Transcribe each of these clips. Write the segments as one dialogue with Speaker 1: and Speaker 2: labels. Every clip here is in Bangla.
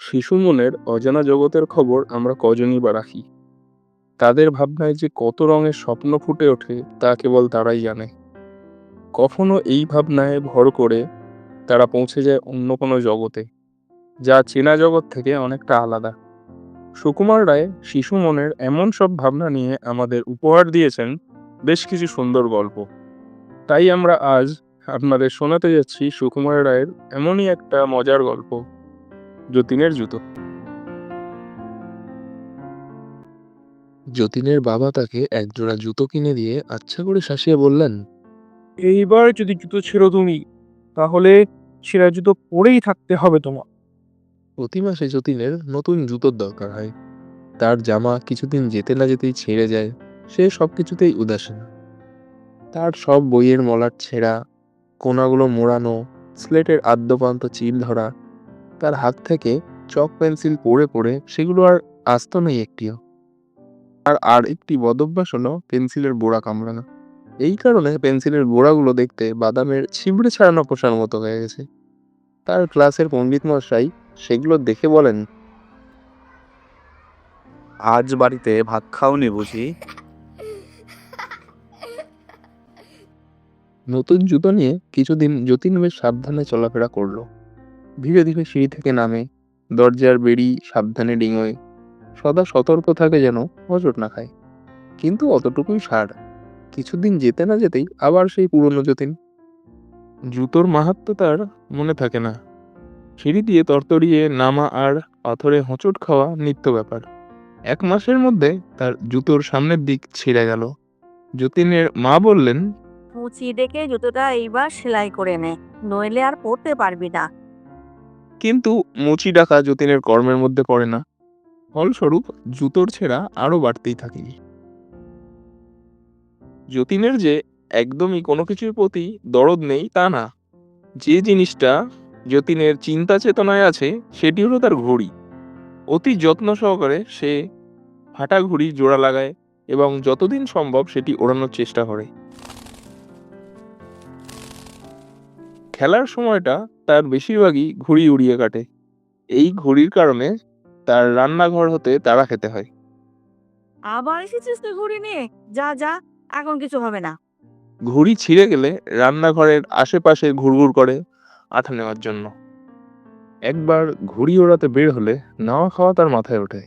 Speaker 1: শিশু মনের অজানা জগতের খবর আমরা কজনই বা রাখি। তাদের ভাবনায় যে কত রঙের স্বপ্ন ফুটে ওঠে তা কেবল তারাই জানে। কখনো এই ভাবনায় ভর করে তারা পৌঁছে যায় অন্য কোনো জগতে, যা চেনা জগৎ থেকে অনেকটা আলাদা। সুকুমার রায় শিশু মনের এমন সব ভাবনা নিয়ে আমাদের উপহার দিয়েছেন বেশ কিছু সুন্দর গল্প। তাই আমরা আজ আপনাদের শোনাতে যাচ্ছি সুকুমার রায়ের এমনই একটা মজার গল্প। যতীনের জুতো। যতীনের বাবা তাকে একজোড়া জুতো কিনে দিয়ে আচ্ছা করে শাসিয়ে বললেন
Speaker 2: এইবার যদি জুতো ছেড়ো তুমি তাহলে ছেঁড়া জুতো পরেই থাকতে হবে তোমার।
Speaker 1: প্রতি মাসে যতীনের নতুন জুতোর দরকার হয়। তার জামা কিছুদিন যেতে না যেতেই ছেড়ে যায়। সে সব কিছুতেই উদাসীন। তার সব বইয়ের মলার ছেঁড়া কোনাগুলো মোড়ানো স্লেটের আদ্যপান্ত চিল ধরা তার হাত থেকে চক পেন্সিল পড়ে পড়ে সেগুলো আর আস্ত নেই একটিও। আর আর একটি বদভ্যাস হলো পেন্সিলের বোড়া কামড়ানো এই কারণে পেন্সিলের বোড়াগুলো দেখতে বাদামের ছিবড়ে ছাড়ানো পোষার মতো হয়ে গেছে। তার ক্লাসের পণ্ডিত মশাই সেগুলো দেখে বলেন
Speaker 3: আজ বাড়িতে ভাত খাওনি বুঝি?
Speaker 1: নতুন জুতো নিয়ে কিছুদিন যতীন বেশ সাবধানে চলাফেরা করল। ধীরে ধীরে সিঁড়ি থেকে নামে। দরজার বেড়ি সাবধানে ডিঙোয়। সদা সতর্ক থাকে যেন হোঁচট না খায়। কিন্তু অতটুকুই সার। কিছুদিন যেতে না যেতেই আবার সেই পুরনো যতীন। জুতোর মাহাত্ম তার মনে থাকে না। সিঁড়ি দিয়ে তরতরিয়ে নামা আর পাথরে হোঁচট খাওয়া নিত্য ব্যাপার। এক মাসের মধ্যে তার জুতোর সামনের দিক ছিঁড়ে গেল। যতীনের মা বললেন
Speaker 4: মুচি ডেকে জুতোটা এইবার সেলাই করে নে নইলে আর পরতে পারবি না।
Speaker 1: কিন্তু মুচি ডাকা যতীনের কর্মের মধ্যে পড়ে না। ফলস্বরূপ জুতোর ছেঁড়া আরও বাড়তেই থাকে যতীনের যে একদমই কোনো কিছুর প্রতি দরদ নেই তা না। যে জিনিসটা যতীনের চিন্তা চেতনায় আছে, সেটি হলো তার ঘড়ি। অতি যত্ন সহকারে সে ফাটা ঘড়ি জোড়া লাগায় এবং যতদিন সম্ভব সেটি ওড়ানোর চেষ্টা করে। খেলার সময়টা তার বেশিরভাগই ঘুড়ি উড়িয়ে কাটে। এই ঘুড়ির কারণে তার রান্নাঘর হতে তাড়া খেতে হয়।
Speaker 4: আবার এসেছিস তুই ঘুড়ি নিয়ে? যা যা এখন কিছু হবে না।
Speaker 1: ঘুড়ি ছিঁড়ে গেলে রান্নাঘরের আশেপাশে ঘুরঘুর করে আঠা নেওয়ার জন্য। একবার ঘুড়ি ওড়াতে বের হলে নাওয়া খাওয়া তার মাথায় ওঠে।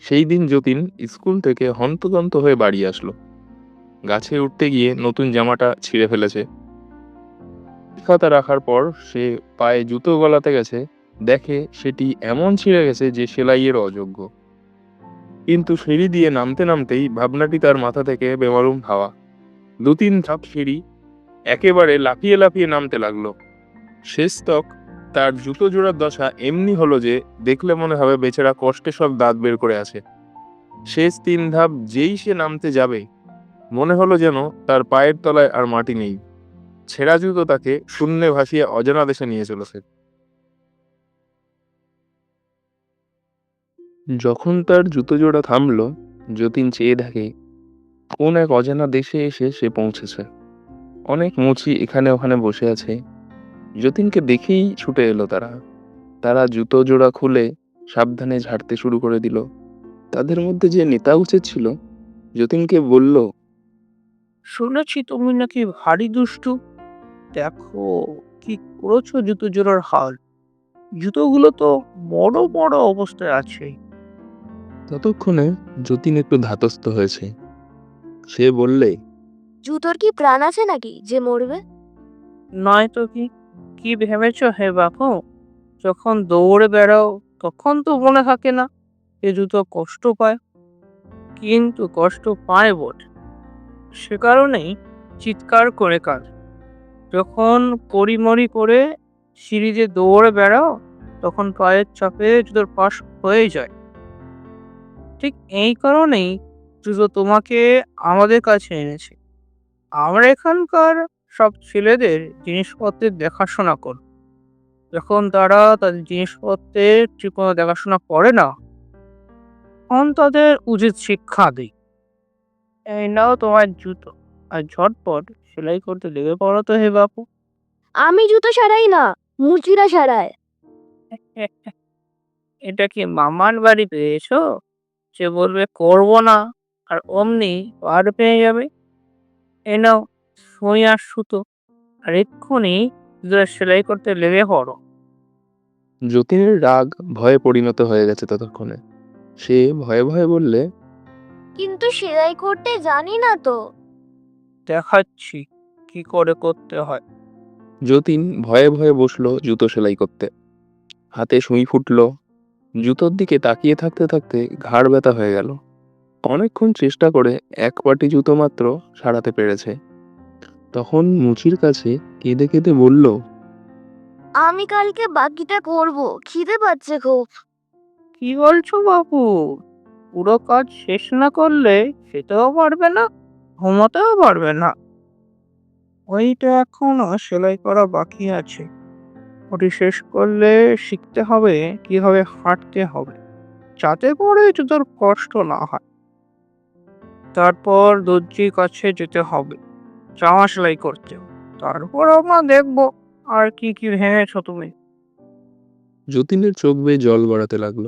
Speaker 1: সেই দিন যতীন স্কুল থেকে হন্তদন্ত হয়ে বাড়ি আসলো। গাছে উঠতে গিয়ে নতুন জামাটা ছিঁড়ে ফেলেছে। খাতা রাখার পর সে পায়ে জুতো গলাতে গেছে, দেখে সেটি এমন ছিঁড়ে গেছে যে সেলাইয়ের অযোগ্য। কিন্তু সিঁড়ি দিয়ে নামতে নামতেই ভাবনাটি তার মাথা থেকে বেমালুম হাওয়া। দু তিন ধাপ সিঁড়ি একেবারে লাফিয়ে লাফিয়ে নামতে লাগল। শেষ তক তার জুতো জোড়ার দশা এমনি হলো যে দেখলে মনে হবে বেচারা কষ্টে সব দাঁত বের করে আছে। শেষ তিন ধাপ যেই সে নামতে যাবে, মনে হলো যেন তার পায়ের তলায় আর মাটি নেই। ছেঁড়া জুতো তাকে শূন্যে ভাসিয়ে অজানা দেশে নিয়ে চলেছে। যখন তার জুতো জোড়া থামলো, যতীন চেয়ে দেখে, কোন এক অজানা দেশে এসে সে পৌঁছেছে। অনেক মুচি এখানে ওখানে বসে আছে। যতীনকে দেখেই ছুটে এলো তারা। তারা জুতো জোড়া খুলে সাবধানে ঝাড়তে শুরু করে দিল। তাদের মধ্যে যে নেতা উচিত ছিল, যতীনকে বলল,
Speaker 2: শুনেছি তুমি নাকি ভারী দুষ্টু। দেখো কি করেছ জুতো জোড়ার হাল জুতোগুলো তো বড় বড় অবস্থায় আছে।
Speaker 1: ততক্ষণে যতীন একটু ধাতস্থ হয়েছে। সে বললে
Speaker 5: জুতোর কি প্রাণ আছে নাকি যে মরবে?
Speaker 2: নয় তো কি কি ভেবেছো হে বাপু? যখন দৌড়ে বেড়াও তখন তো মনে থাকে না এ জুতো কষ্ট পায়। কিন্তু কষ্ট পায় বটে। সে কারণেই চিৎকার করে কাজ যখন পরিমরি করে সিঁড়িতে দৌড়ে বেড়াও, তখন পায়ের চাপে জুতোর পাশ হয়ে যায়। ঠিক এই কারণেই জুতো তোমাকে আমাদের কাছে এনেছে। আমরা এখানকার সব ছেলেদের জিনিসপত্রের দেখাশোনা করি। যখন তারা তাদের জিনিসপত্রের ঠিক দেখাশোনা করে না, তখন তাদের উচিত শিক্ষা দিই। এই নাও তোমার জুতো, আর ঝটপট সেলাই করতে লেগে পড়ো তো হে বাপু।
Speaker 5: আমি জুতো সারাই না মুচিরা সারায়।
Speaker 2: এটা কি মামার বাড়ি পেয়েছ? সে বলবে করব না। আর অমনি পার পেয়ে যাবে। এ নাও সুই আর সুতো আর এক্ষুনি সেলাই করতে লেগে পড়ো।
Speaker 1: যতীনের রাগ ভয়ে পরিণত হয়ে গেছে ততক্ষণে। সে ভয়ে ভয়ে বললে
Speaker 5: কিন্তু সেলাই করতে জানি না তো।
Speaker 2: দেখাচ্ছি কি করে করতে হয়।
Speaker 1: যতীন ভয়ে ভয়ে বসল জুতো সেলাই করতে। হাতে সুই ফুটলো। জুতোর দিকে তাকিয়ে থাকতে থাকতে ঘাড় ব্যথা হয়ে গেল। অনেকক্ষণ চেষ্টা করে এক পাটি জুতো মাত্র সারাতে পেরেছে। তখন মুচির কাছে কেঁদে কেঁদে বলল
Speaker 5: আমি কালকে বাকিটা করব খিদে পাচ্ছে খুব।
Speaker 2: কি বলছো বাবু? পুরো কাজ শেষ না করলে খেতেও পারবে না। ঘুমোতেও পারবে না। ওইটা এখনও সেলাই করা বাকি আছে। ওটি শেষ করলে শিখতে হবে কীভাবে হাঁটতে হবে, যাতে করে জুতোর কষ্ট না হয়। তারপর দর্জির কাছে যেতে হবে, জামা সেলাই করতে। তারপর আমরা দেখব আর কি কি ভেঙেছো তুমি।
Speaker 1: যতীনের চোখ বেয়ে জল গড়াতে লাগল।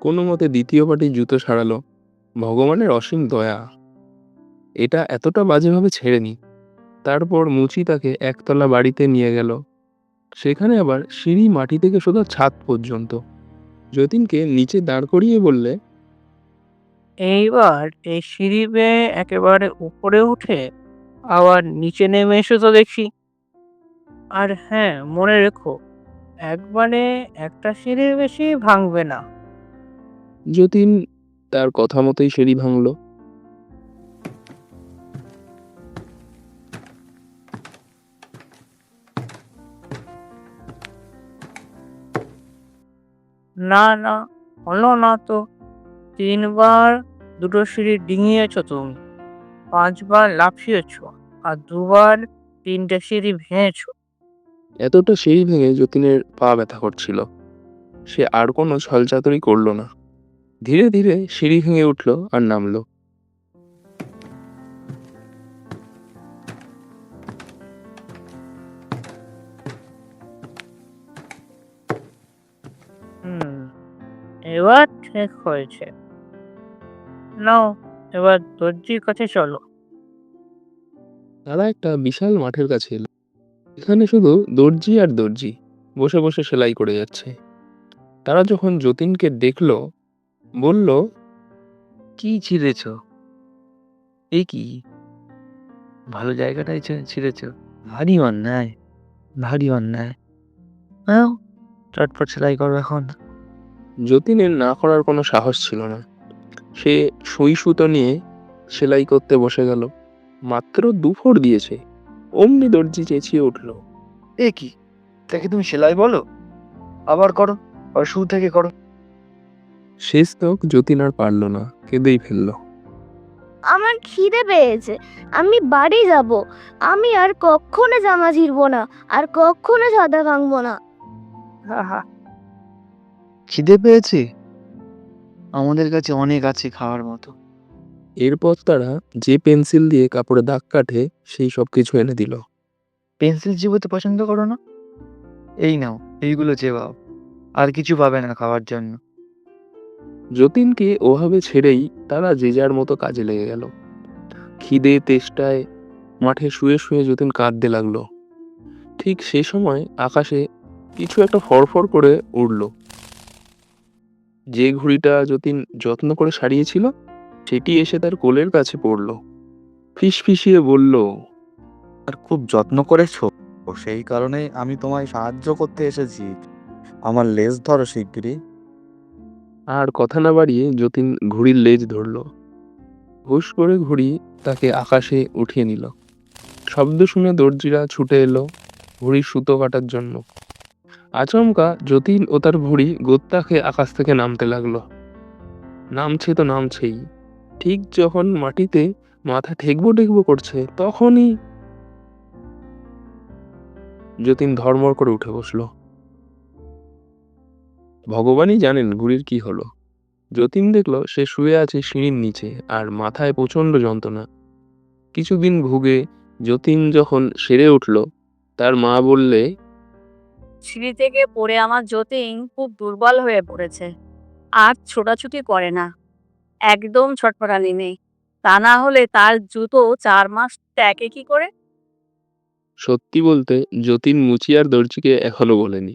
Speaker 1: কোনো মতে দ্বিতীয় পাটি জুতো সারালো। ভগবানের অসীম দয়া। এটা এতটা বাজেভাবে ছেড়েনি। তারপর মুচি তাকে একতলা বাড়িতে নিয়ে গেল। সেখানে আবার সিঁড়ি মাটি থেকে সোজা ছাদ পর্যন্ত। যতীনকে নিচে দাঁড় করিয়ে বললে
Speaker 2: এইবার এই সিঁড়ি বেয়ে একেবারে উপরে উঠে আবার নিচে নেমে এসে তো দেখি। আর হ্যাঁ মনে রেখো একবারে একটা সিঁড়ির বেশি ভাঙবে না।
Speaker 1: যতীন তার কথা মতোই সিঁড়ি ভাঙলো।
Speaker 2: না না, হলো না তো। তিনবার দুটো সিঁড়ি ডিঙিয়েছ তুমি, পাঁচবার লাফিয়েছ, আর দুবার তিনটে সিঁড়ি ভেঙেছ।
Speaker 1: এতটা সিঁড়ি ভেঙে যতীনের পা ব্যথা করছিল। সে আর কোনো ছলচাতুরি করল না। ধীরে ধীরে সিঁড়ি ভেঙে উঠল আর নামলো।
Speaker 2: এবার ঠিক হয়েছে। নাও এবার দর্জির কাছে চলো।
Speaker 1: তারা একটা বিশাল মাঠের কাছে এলো। এখানে শুধু দর্জি আর দর্জি বসে বসে সেলাই করে যাচ্ছে। তারা যখন যতীনকে দেখল বলল
Speaker 3: কি ছিঁড়েছ? এই কি? ভালো জায়গাটাই ছিঁড়েছ। ভারী অন্যায় ভারী অন্যায়। হ্যাঁ চটপট সেলাই করো এখন।
Speaker 1: যতীনের না করার কোনো সাহস ছিল না। সে সুই সুতো নিয়ে সেলাই করতে বসে গেল। মাত্র দুফোর দিয়েছে। অমনি দর্জি চেঁচিয়ে উঠল
Speaker 3: এ কি? তাকে তুমি সেলাই বলো? আবার করো আর শুরু থেকে করো।
Speaker 1: শেষ তক যতীন আর পারল না কেঁদেই ফেলল।
Speaker 5: আমার খিদে পেয়েছে আমি বাড়ি যাব। আমি আর কখনো জামা ছিড়বো না আর কখনো সাদা ভাঙবো না।
Speaker 3: খিদে পেয়েছে? আমাদের কাছে অনেক আছে খাওয়ার মতো।
Speaker 1: এরপর তারা যে পেন্সিল দিয়ে কাপড়ে দাগ কাটে সেই সব কিছু এনে দিল।
Speaker 3: পেন্সিল চিবোতে পছন্দ করো না? এই নাও এইগুলো চেবাও আর কিছু পাবে না খাওয়ার জন্য।
Speaker 1: যতীনকে ওভাবে ছেড়েই তারা যে যার মতো কাজে লেগে গেল। খিদে তেষ্টায় মাঠে শুয়ে শুয়ে যতীন কাঁদতে লাগল। ঠিক সে সময় আকাশে কিছু একটা ফরফর করে উড়ল। যে ঘুড়িটা যতীন যত্ন করে সারিয়েছিল সেটি এসে তার কোলের কাছে পড়ল। ফিস ফিসিয়ে বলল
Speaker 3: আর খুব যত্ন করেছ। সেই কারণে আমি তোমায় সাহায্য করতে এসেছি। আমার লেজ ধরো শিগগিরই।
Speaker 1: আর কথা না বাড়িয়ে যতীন ঘুড়ির লেজ ধরল। হুশ করে ঘুড়ি তাকে আকাশে উঠিয়ে নিল। শব্দ শুনে দর্জিরা ছুটে এলো ঘুড়ির সুতো কাটার জন্য। আচমকা যতীন ও তার ঘুড়ি গোত্তা খেয়ে আকাশ থেকে নামতে লাগল। নামছে তো নামছেই। ঠিক যখন মাটিতে মাথা ঠেকবো ঠেকবো করছে, তখনই যতীন ধর্মর করে উঠে বসল। ভগবানই জানেন ঘুড়ির কি হলো। যতীন দেখল সে শুয়ে আছে সিঁড়ির নিচে আর মাথায় প্রচণ্ড যন্ত্রণা। কিছুদিন ভুগে যতীন যখন সেরে উঠল, তার মা বললে
Speaker 4: সিঁড়ি থেকে পড়ে আমার যতীন খুব দুর্বল হয়ে পড়েছে। আর ছোটাছুটি করে না। একদম ছটফটানি নেই। তা না হলে তার জুতো চার মাস ট্যাকে কি করে?
Speaker 1: সত্যি বলতে, যতীন মুচি আর দর্জিকে এখনও বলেনি।